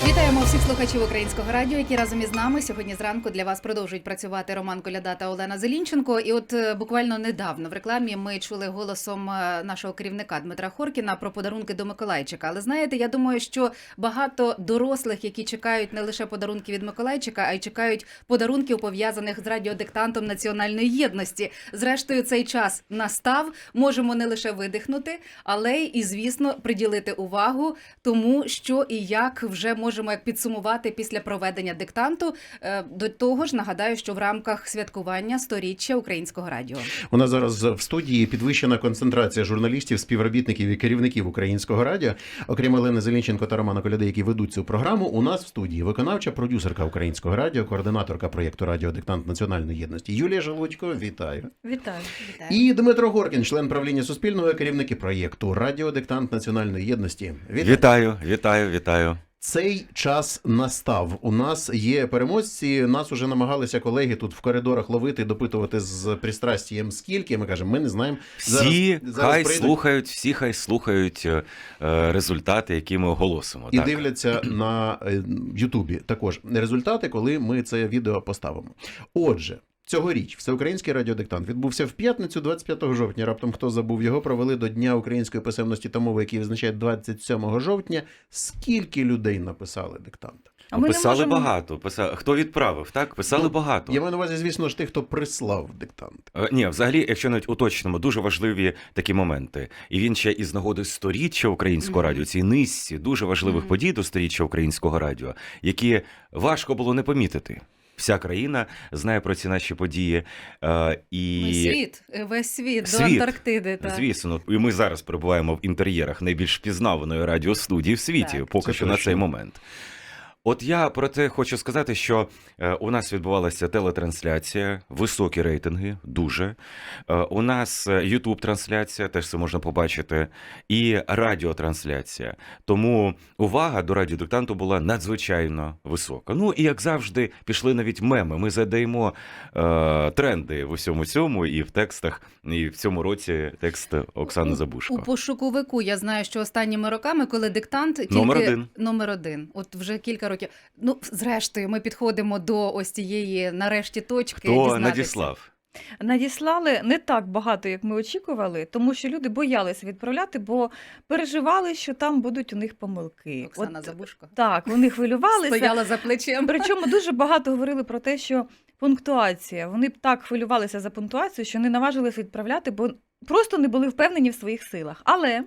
Вітаємо всіх слухачів українського радіо, які разом із нами сьогодні зранку для вас продовжують працювати Роман Коляда та Олена Зелінченко. І от е, буквально недавно в рекламі ми чули голосом е, нашого керівника Дмитра Хоркіна про подарунки до Миколайчика. Але знаєте, я думаю, що багато дорослих, які чекають не лише подарунки від Миколайчика, а й чекають подарунків пов'язаних з радіодиктантом національної єдності. Зрештою, цей час настав. Можемо не лише видихнути, але і звісно приділити увагу тому, що і як вже можемо як підсумувати після проведення диктанту. Е, До того ж, нагадаю, що в рамках святкування сторіччя українського радіо. У нас зараз в студії підвищена концентрація журналістів, співробітників і керівників українського радіо. Окрім Олени Зелінченко та Романа Коляди, які ведуть цю програму. У нас в студії виконавча продюсерка українського радіо, координаторка проєкту Радіодиктант національної єдності Юлія Желудько. Вітаю. Вітаю. І Дмитро Горкін, член правління Суспільного, керівники проєкту Радіодиктант національної єдності. Вітаю. Вітаю, вітаю, вітаю. Цей час настав. У нас є переможці. Нас уже намагалися колеги тут в коридорах ловити, допитувати з пристрастієм скільки. Ми кажемо, ми не знаємо. Всі Зараз- зараз хай прийдуть слухають, всі хай слухають е, е, результати, які ми оголосимо. і так. дивляться на е, Ютубі також результати, коли ми це відео поставимо. Отже. Цьогоріч всеукраїнський радіодиктант відбувся в п'ятницю, 25 жовтня. Раптом хто забув його, провели до Дня української писемності та мови, який визначає 27 жовтня. Скільки людей написали диктант? А ми писали можемо- багато. Писали... Хто відправив, так? Писали Ну, багато. Я маю на увазі, звісно ж, тих, хто прислав диктант. Е, Ні, взагалі, якщо навіть уточнимо, дуже важливі такі моменти. І він ще із нагоди сторіччя українського Мгм. радіо, цій низці дуже важливих Мгм. подій до сторіччя українського радіо, які важко було не помітити. Вся країна знає про ці наші події. Е, і... Ми світ, е, весь світ, до Антарктиди. Так. Звісно, і ми зараз перебуваємо в інтер'єрах найбільш пізнаваної радіостудії в світі, Так. поки Це що на цей момент. От я про те хочу сказати, що е, у нас відбувалася телетрансляція, високі рейтинги, дуже. Е, у нас Ютуб трансляція, теж це можна побачити, і радіотрансляція. Тому увага до радіодиктанту була надзвичайно висока. Ну і як завжди, пішли навіть меми. Ми задаємо е, тренди в усьому цьому, і в текстах, і в цьому році текст Оксани У Забушко. пошуковику я знаю, що останніми роками, коли диктант тільки Номер один. номер один, от вже кілька років. Ну, зрештою, ми підходимо до ось цієї нарешті точки. Хто дізнатися. надіслав? Надіслали не так багато, як ми очікували, тому що люди боялися відправляти, бо переживали, що там будуть у них помилки. Оксана От, Забушко так, вони хвилювалися. стояла за плечем. Причому дуже багато говорили про те, що пунктуація. Вони б так хвилювалися за пунктуацію, що не наважилися відправляти, бо просто не були впевнені в своїх силах. Але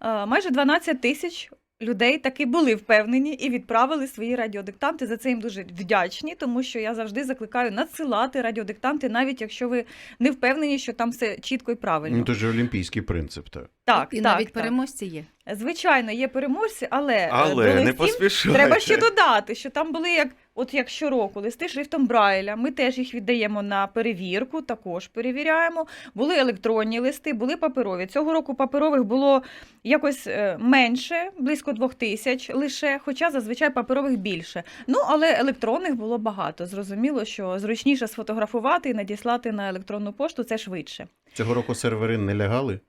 е, майже 12 тисяч. Людей таки були впевнені і відправили свої радіодиктанти. За це їм дуже вдячні, тому що я завжди закликаю надсилати радіодиктанти, навіть якщо ви не впевнені, що там все чітко і правильно. Ну, то ж олімпійський принцип. Так. так, І так, навіть так. переможці є. Звичайно, є переможці, але, е, Але були не листів. Треба ще додати, що там були як, от як щороку, листи шрифтом Брайля. Ми теж їх віддаємо на перевірку, також перевіряємо. Були електронні листи, були паперові. Цього року паперових було якось е, менше, близько двох тисяч лише, хоча зазвичай паперових більше. Ну, але електронних було багато. Зрозуміло, що зручніше сфотографувати і надіслати на електронну пошту це швидше. Цього року сервери не лягали.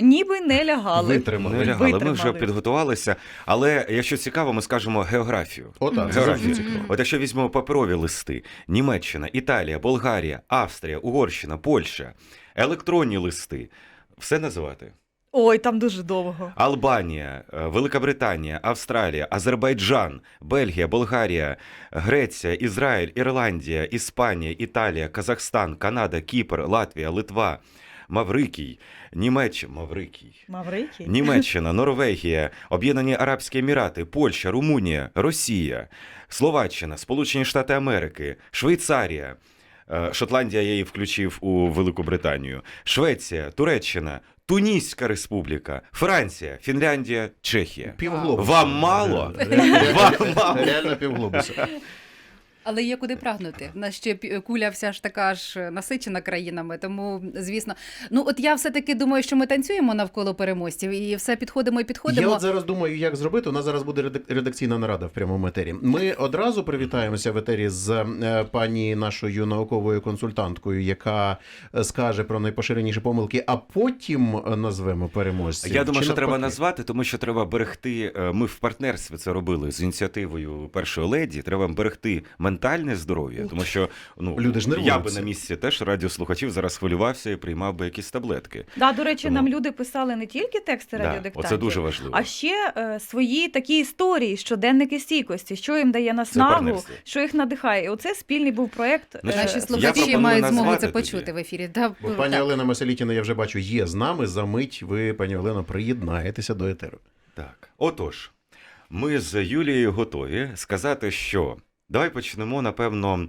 Ніби не лягали. Витримали. Не лягали. Ми вже підготувалися. Але якщо цікаво, ми скажемо географію. Отак, це Географію. От якщо візьмемо паперові листи: Німеччина, Італія, Болгарія, Австрія, Угорщина, Польща, електронні листи. Все називати: Ой, там дуже довго. Албанія, е, Велика Британія, Австралія, Азербайджан, Бельгія, Болгарія, Греція, Ізраїль, Ірландія, Іспанія, Італія, Казахстан, Канада, Кіпр, Латвія, Литва, Маврикій, Німеччина, Маврикій. Маврикій. Німеччина, Норвегія, Об'єднані Арабські Емірати, Польща, Румунія, Росія, Словаччина, Сполучені Штати Америки, Швейцарія. е, Шотландія я її включив у Велику Британію, Швеція, Туреччина, Туніська Республіка, Франція, Фінляндія, Чехія. Півглобуса. Вам мало? Реально, Вам мало? Реально півглобуса. Але є куди прагнути. У нас ще пі- куля вся ж така ж насичена країнами. Тому, звісно, ну от я все-таки думаю, що ми танцюємо навколо переможців і все підходимо і підходимо. Я от зараз думаю, як зробити. У нас зараз буде редак- редакційна нарада в прямому етері. Ми одразу привітаємося в етері з е, пані нашою науковою консультанткою, яка е, скаже про найпоширеніші помилки, а потім е, назвемо переможців. Я думаю, Чи що треба назвати, тому що треба берегти. е, Ми в партнерстві це робили з ініціативою першої леді. Треба берегти ментальне здоров'я, тому що ну Люди ж я би на місці теж радіослухачів зараз хвилювався і приймав би якісь таблетки. Да, до речі, Тому- нам люди писали не тільки тексти Да, радіодиктантів, оце дуже важливо. а ще е, свої такі історії, щоденники стійкості, що їм дає Це наснагу, що їх надихає. І оце спільний був проєкт. Значить, е, Наші слухачі мають змогу це тоді. почути в ефірі. Да, Бо пані так. Олена Маселітіна, я вже бачу, є з нами. За мить ви, пані Олено, приєднаєтеся до етеру. Так, отож, ми з Юлією готові сказати, що давай почнемо, напевно,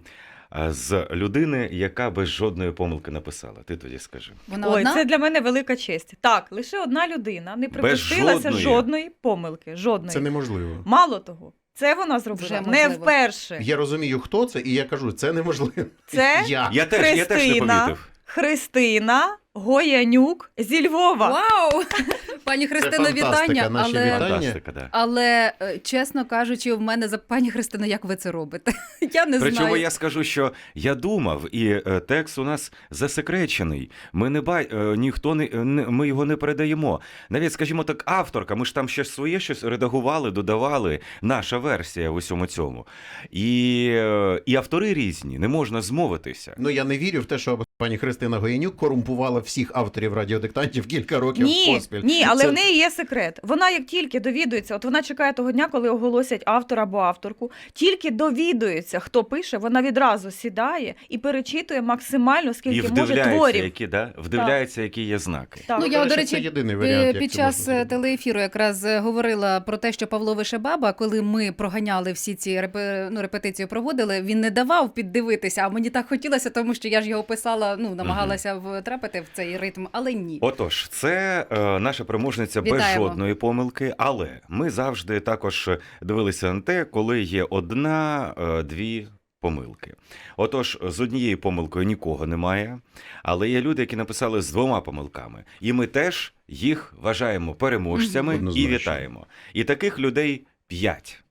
е, з людини, яка без жодної помилки написала. Ти тоді скажи. Вона Ой, одна? це для мене велика честь. Так, лише одна людина не припустилася жодної. жодної помилки. Жодної. Це неможливо. Мало того, це вона зробила Вже не можливо. вперше. Я розумію, хто це, і я кажу, це неможливо. Це я. Я теж, я теж не Христина. помітив. Христина Гоянюк зі Львова. Вау! Пані Христино, вітання. наші Але, вітання. Фантастика, да. але е, чесно кажучи, в мене за пані Христино, як ви це робите? Я не Причому знаю. я скажу, що я думав, і е, текст у нас засекречений. Ми не бай... е, ніхто не, не ми його не передаємо. Навіть, скажімо так, авторка. Ми ж там ще своє щось редагували, додавали. Наша версія в усьому цьому. І, е, і автори різні, не можна змовитися. Ну я не вірю в те, що пані Христина Гоянюк корумпувала всіх авторів радіодиктантів кілька років Ні, поспіль. ні, але Це- в неї є секрет. Вона як тільки довідується, от вона чекає того дня, коли оголосять автора або авторку, тільки довідується, хто пише, вона відразу сідає і перечитує максимально І скільки може вдивляється, творів. які, да? вдивляється, які є знаки. Так. Ну, я, до речі, це єдиний варіант. Під час можна телеефіру якраз говорила про те, що Павло Вишебаба, коли ми проганяли всі ці репе- ну, репетицію проводили, він не давав піддивитися, а мені так хотілося, тому що я ж його писала, ну намагалася втрапити в цей ритм, але ні. Отож, це е, наша переможниця без Вітаємо. жодної помилки, але ми завжди також дивилися на те, коли є одна, е, дві помилки. Отож, з однією помилкою нікого немає, але є люди, які написали з двома помилками, і ми теж їх вважаємо переможцями Мгм. і вітаємо. І таких людей п'ять.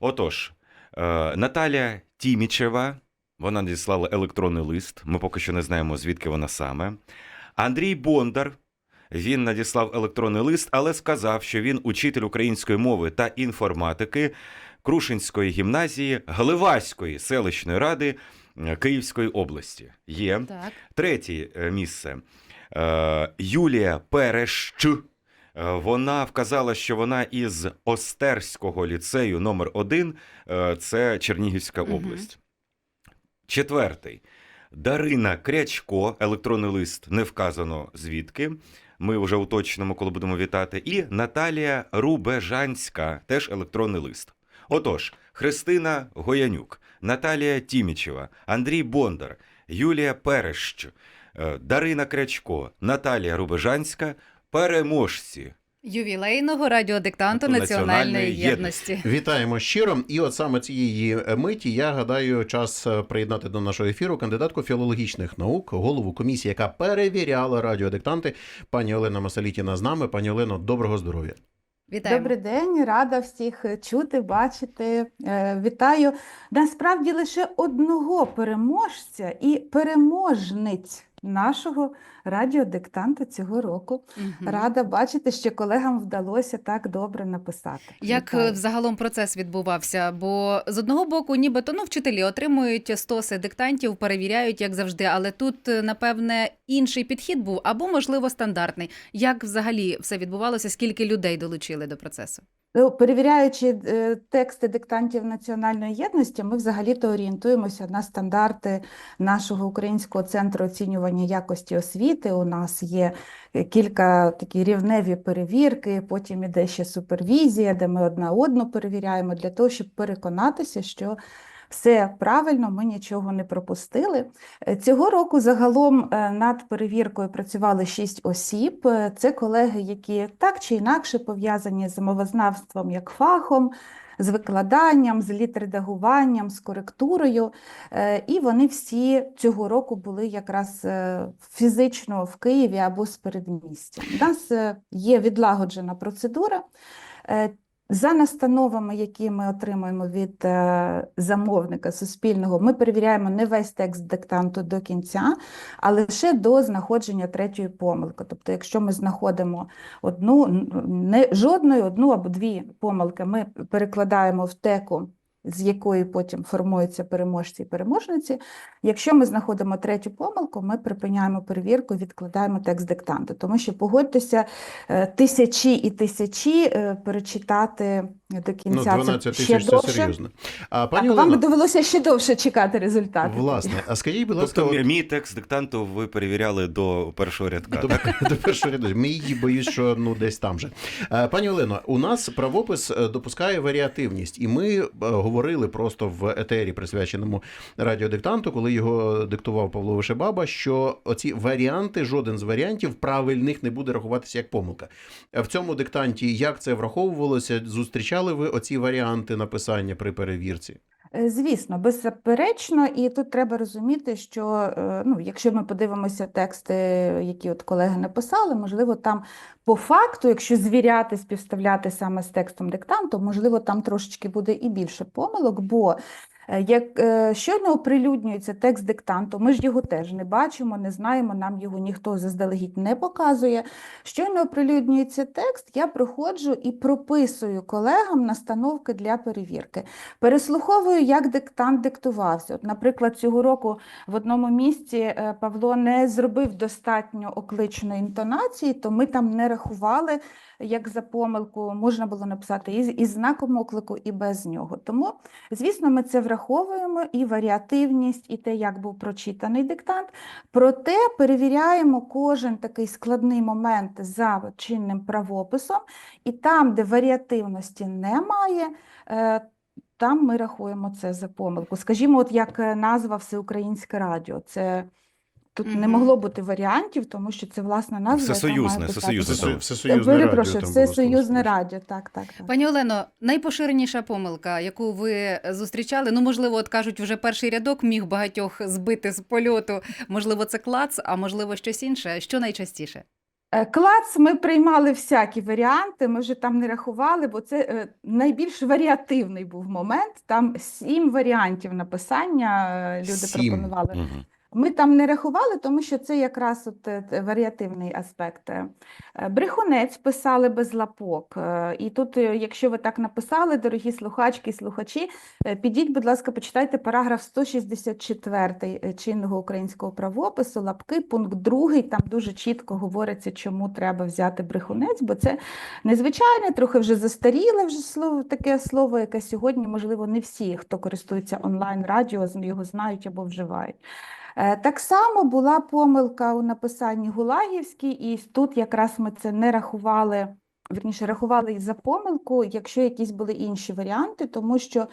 Отож, е, Наталя Тімічева. Вона надіслала електронний лист. Ми поки що не знаємо, звідки вона саме. Андрій Бондар. Він надіслав електронний лист, але сказав, що він учитель української мови та інформатики Крушинської гімназії Гливаської селищної ради е, Київської області. Є Так. третє е, місце. Е, Юлія Перещ. Вона вказала, що вона із Остерського ліцею номер 1 це Чернігівська область. Четвертий. Дарина Крячко, електронний лист не вказано звідки. Ми вже уточнимо, коли будемо вітати. І Наталія Рубежанська, теж електронний лист. Отож, Христина Гоянюк, Наталія Тімічева, Андрій Бондар, Юлія Перещ, е, Дарина Крячко, Наталія Рубежанська переможці. Ювілейного радіодиктанту Національної національної єдності. єдності. Вітаємо щиро. І от саме цієї миті я гадаю, час е, приєднати до нашого ефіру кандидатку філологічних наук, голову комісії, яка перевіряла радіодиктанти. Пані Олена Масалітіна з нами. Пані Олено, доброго здоров'я. Вітаємо. Добрий день, рада всіх чути, бачити. Е, Вітаю. Насправді лише одного переможця і переможниць нашого радіодиктанта цього року. Мгм. Рада бачити, що колегам вдалося так добре написати. Як е, Вітаю. взагалом процес відбувався? Бо з одного боку, нібито ну, вчителі отримують стоси диктантів, перевіряють, як завжди, але тут, е, напевне, інший підхід був або, можливо, стандартний. Як взагалі все відбувалося? Скільки людей долучили до процесу? Ну, Перевіряючи е, тексти диктантів національної єдності, ми взагалі-то орієнтуємося на стандарти нашого Українського центру оцінювання якості освіти. У нас є е, кілька такі рівневі перевірки, потім іде ще супервізія, де ми одна одну перевіряємо для того, щоб переконатися, що все правильно, ми нічого не пропустили. Е, Цього року загалом е, над перевіркою працювали шість осіб. Це колеги, які так чи інакше пов'язані з мовознавством як фахом. З викладанням, з літредагуванням, з коректурою. Е, І вони всі цього року були якраз е, фізично в Києві або з передмістя. У нас е, є відлагоджена процедура. За настановами, які ми отримуємо від е, замовника суспільного, ми перевіряємо не весь текст диктанту до кінця, а лише до знаходження третьої помилки. Тобто, якщо ми знаходимо одну, не жодної, одну або дві помилки, ми перекладаємо в теку, з якої потім формуються переможці і переможниці. Якщо ми знаходимо третю помилку, ми припиняємо перевірку, відкладаємо текст диктанту, тому що погодьтеся, е, тисячі і тисячі е, перечитати до Ну, кінця. 12 ще тисяч це довше. серйозно. А Так, пані вам довелося ще довше чекати результатів. власне, а скажіть, будь ласка, Тобто от- мій текст диктанту ви перевіряли до першого рядка. До, так? до першого ряду. Мій боюсь, що ну десь там же. Е, Пані Олено, у нас правопис е, допускає варіативність, і ми е, говорили просто в етері, присвяченому радіодиктанту, коли його диктував Павло Вишебаба, що оці варіанти, жоден з варіантів правильних не буде рахуватися як помилка. В цьому диктанті як це враховувалося? Зустрічали ви оці варіанти написання при перевірці? Е, Звісно, беззаперечно, і тут треба розуміти, що е, ну, якщо ми подивимося тексти, які от колеги написали, можливо, там по факту, якщо звіряти, співставляти саме з текстом диктанту, можливо, там трошечки буде і більше помилок, бо як е, щойно оприлюднюється текст диктанту, ми ж його теж не бачимо, не знаємо, нам його ніхто заздалегідь не показує. Щойно оприлюднюється текст, я приходжу і прописую колегам настановки для перевірки. Переслуховую, як диктант диктувався. От, наприклад, цього року в одному місці е, Павло не зробив достатньо окличної інтонації, то ми там не рахували як за помилку. Можна було написати і із знаком оклику, і без нього. Тому, звісно, ми це враховуємо і варіативність, і те, як був прочитаний диктант. Проте перевіряємо кожен такий складний момент за чинним правописом, і там, де варіативності немає, е, там ми рахуємо це за помилку. Скажімо, от як е, назва Всеукраїнське радіо. Це тут не могло бути варіантів, тому що це власна назва. Всесоюзне, всесоюзне. Всесоюзне радіо. Перепрошую, Всесоюзне радіо. Так, так, так. Пані Олено, найпоширеніша помилка, яку ви зустрічали, ну можливо, от кажуть, вже перший рядок міг багатьох збити з польоту. Можливо, це клац, а можливо, щось інше. Що найчастіше? Е, Клац ми приймали всякі варіанти, ми вже там не рахували, бо це е, найбільш варіативний був момент. Там сім варіантів написання е, люди Сім. пропонували. Мгм. Ми там не рахували, тому що це якраз от е, варіативний аспект. Е, Брехунець писали без лапок. Е, І тут, якщо ви так написали, дорогі слухачки і слухачі, підіть, будь ласка, почитайте параграф 164 е, чинного українського правопису, лапки, пункт 2, там дуже чітко говориться, чому треба взяти брехунець, бо це незвичайне, трохи вже застаріле вже слово, таке слово, яке сьогодні, можливо, не всі, хто користується онлайн-радіо, з- його знають або вживають. Е, Так само була помилка у написанні Гулагівській, і тут якраз ми це не рахували, вірніше, рахували за помилку, якщо якісь були інші варіанти, тому що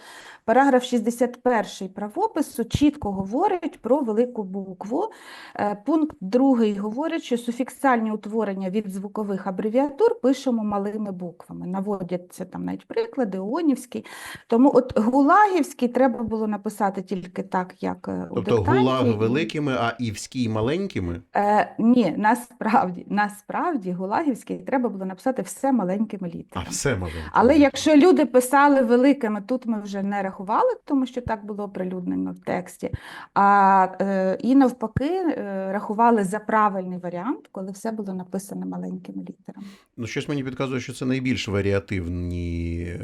параграф 61 правопису чітко говорить про велику букву. Е, Пункт 2 говорить, що суфіксальні утворення від звукових абревіатур пишемо малими буквами. Наводяться там навіть приклади, Онівський. Тому от Гулагівський треба було написати тільки так, як е, у Тобто диктанті. гулаг великими, а івський маленькими. Е, ні, насправді, насправді Гулагівський треба було написати все маленькими А літерами. все маленьке. Але якщо люди писали великими, тут ми вже не рахували, тому що так було оприлюднено в тексті. А е, і навпаки, е, рахували за правильний варіант, коли все було написано маленькими літерами. Ну, щось мені підказує, що це найбільш варіативні, е,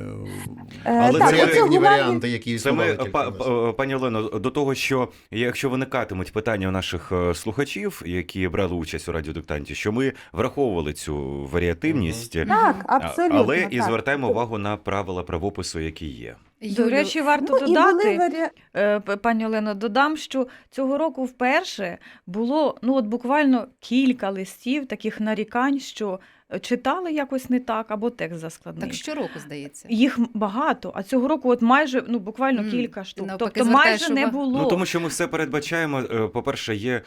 Е, Але так, оце варіативні Гулагів- варіанти, які Це існували ми, тільки па- нас. пані Олено, до того, що якщо виникатимуть питання у наших е, слухачів, які брали участь у радіодиктанті, що ми враховували цю варіативність, Так, абсолютно. але і так. звертаємо увагу на правила правопису, які є. До речі, варто Ну, додати. варі... Е, Пані Олено, додам, що цього року вперше було ну от буквально кілька листів таких нарікань, що читали якось не так, або текст заскладний. Так щороку здається. Їх багато, а цього року от майже ну буквально Мгм. кілька штук. Навпаки, тобто звертаєш майже не було. Ну тому що ми все передбачаємо. Е, По-перше, є е,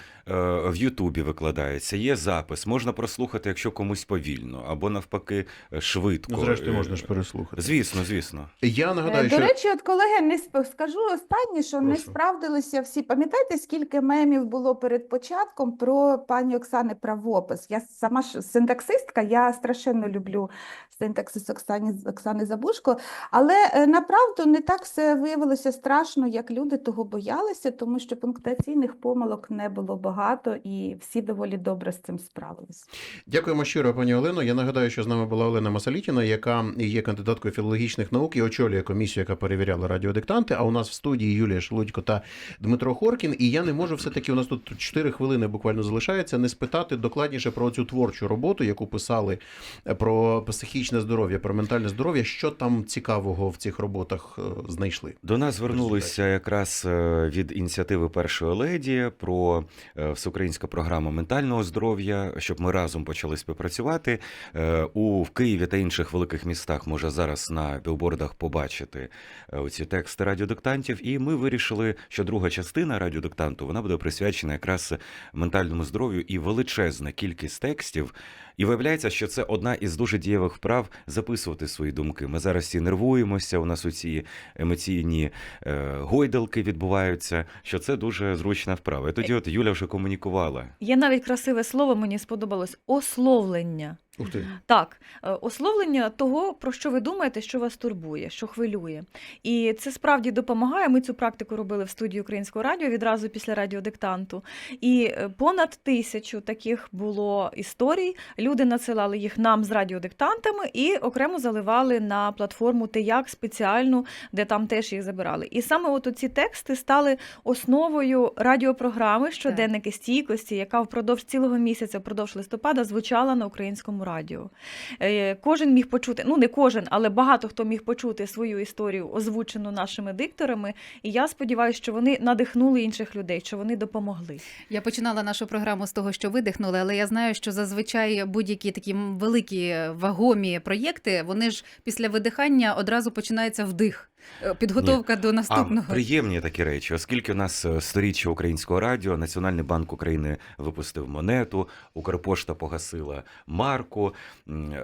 в Ютубі викладається, є запис, можна прослухати, якщо комусь повільно, або навпаки е, швидко. Ну, зрештою, можна ж переслухати. Звісно, звісно. Я нагадаю, Е, До що речі, от колеги, не сп- скажу останнє, що не справдилися всі. Пам'ятаєте, скільки мемів було перед початком про пані Оксани правопис? Я сама ж синтаксистка, я страшенно люблю синтаксис Оксані, Оксани Забушко, але е, направду не так все виявилося страшно, як люди того боялися, тому що пунктуаційних помилок не було багато і всі доволі добре з цим справилися. Дякуємо щиро, пані Олено. Я нагадаю, що з нами була Олена Масалітіна, яка є кандидаткою філологічних наук і очолює комісію, яка перевіряла радіодиктанти. А у нас в студії Юлія Шелудько та Дмитро Хоркін. І я не можу все-таки, у нас тут 4 хвилини буквально залишається, не спитати докладніше про цю творчу роботу, яку писали про психічне здоров'я, про ментальне здоров'я. Що там цікавого в цих роботах е, знайшли? До нас звернулися якраз е, від ініціативи першої леді про е, всеукраїнська програма ментального здоров'я, щоб ми разом почали співпрацювати. У в Києві та інших великих містах може зараз на білбордах побачити ці тексти радіодиктантів. І ми вирішили, що друга частина радіодиктанту вона буде присвячена якраз ментальному здоров'ю і величезна кількість текстів. І виявляється, що це одна із дуже дієвих вправ записувати свої думки. Ми зараз всі нервуємося. У нас у ці емоційні е, гойдалки відбуваються. Що це дуже зручна вправа. І тоді, от Юля вже комунікувала. Є навіть красиве слово, мені сподобалось ословлення. Ух ти. Так, е, ословлення того, про що ви думаєте, що вас турбує, що хвилює. І це справді допомагає. Ми цю практику робили в студії Українського радіо відразу після радіодиктанту. І е, понад тисячу таких було історій. Люди надсилали їх нам з радіодиктантами і окремо заливали на платформу Теяк спеціальну, де там теж їх забирали. І саме от ці тексти стали основою радіопрограми щоденники стійкості, яка впродовж цілого місяця, впродовж листопада, звучала на українському радіо. Е, Кожен міг почути, ну не кожен, але багато хто міг почути свою історію, озвучену нашими дикторами. І я сподіваюся, що вони надихнули інших людей, що вони допомогли. Я починала нашу програму з того, що видихнули, але я знаю, що зазвичай будь-які такі великі вагомі проєкти, вони ж після видихання одразу починається вдих, е, підготовка до наступного. А приємні такі речі, оскільки у нас е, сторіччя українського радіо, Національний банк України випустив монету, Укрпошта погасила марку.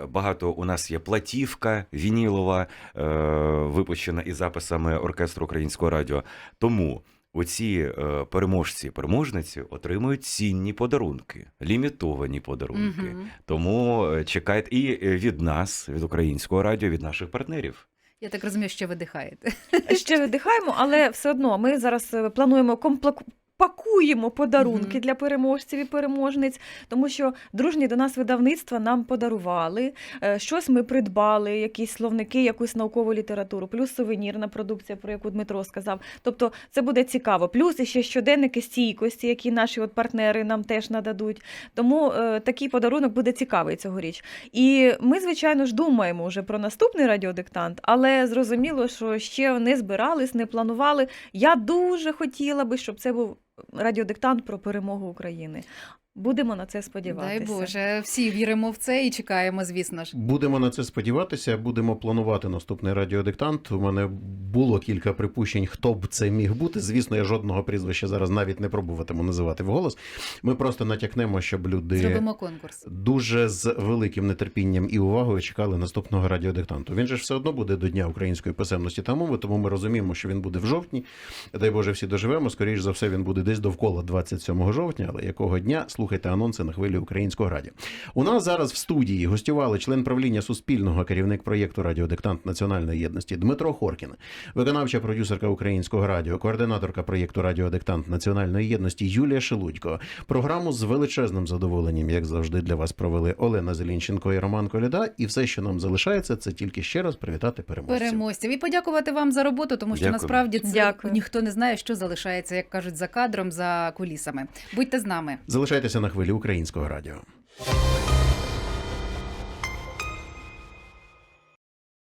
Багато у нас є платівка вінілова, е, випущена із записами оркестру українського радіо. Тому. Оці переможці, переможниці отримують цінні подарунки, лімітовані подарунки. Мгм. Тому чекайте і від нас, від українського радіо, від наших партнерів. Я так розумію, що видихаєте. Ще видихаємо, але все одно ми зараз е, плануємо комплек... Пакуємо подарунки Мгм. для переможців і переможниць, тому що дружні до нас видавництва нам подарували. е, Щось ми придбали, якісь словники, якусь наукову літературу, плюс сувенірна продукція, про яку Дмитро сказав. Тобто це буде цікаво. Плюс іще щоденники стійкості, які наші от партнери нам теж нададуть. Тому е, такий подарунок буде цікавий цьогоріч. І ми, звичайно ж, думаємо вже про наступний радіодиктант, але зрозуміло, що ще не збирались, не планували. Я дуже хотіла би, щоб це був радіодиктант про перемогу України. Будемо на це сподіватися. Дай Боже, всі віримо в це і чекаємо, звісно ж. Будемо на це сподіватися, будемо планувати наступний радіодиктант. У мене було кілька припущень, хто б це міг бути. Звісно, я жодного прізвища зараз навіть не пробуватиму називати вголос. Ми просто натякнемо, щоб люди Зробимо конкурс. дуже з великим нетерпінням і увагою чекали наступного радіодиктанту. Він же ж все одно буде до Дня української писемності та мови, тому ми розуміємо, що він буде в жовтні. Дай Боже, всі доживемо. Скоріше за все, він буде десь довкола 27 жовтня, але якого дня слухайте анонси на хвилі українського радіо. У нас зараз в студії гостювали член правління Суспільного, керівник проєкту Радіодиктант Національної єдності Дмитро Хоркін, виконавча продюсерка українського радіо, координаторка проєкту Радіодиктант Національної єдності Юлія Шелудько. Програму з величезним задоволенням, як завжди, для вас провели Олена Зелінченко і Роман Коляда. І все, що нам залишається, це тільки ще раз привітати переможців. Переможців і подякувати вам за роботу, тому що Дякую. насправді це Дякую. ніхто не знає, що залишається, як кажуть, за кадром, за кулісами. Будьте з нами. Залишайтеся на хвилі українського радіо.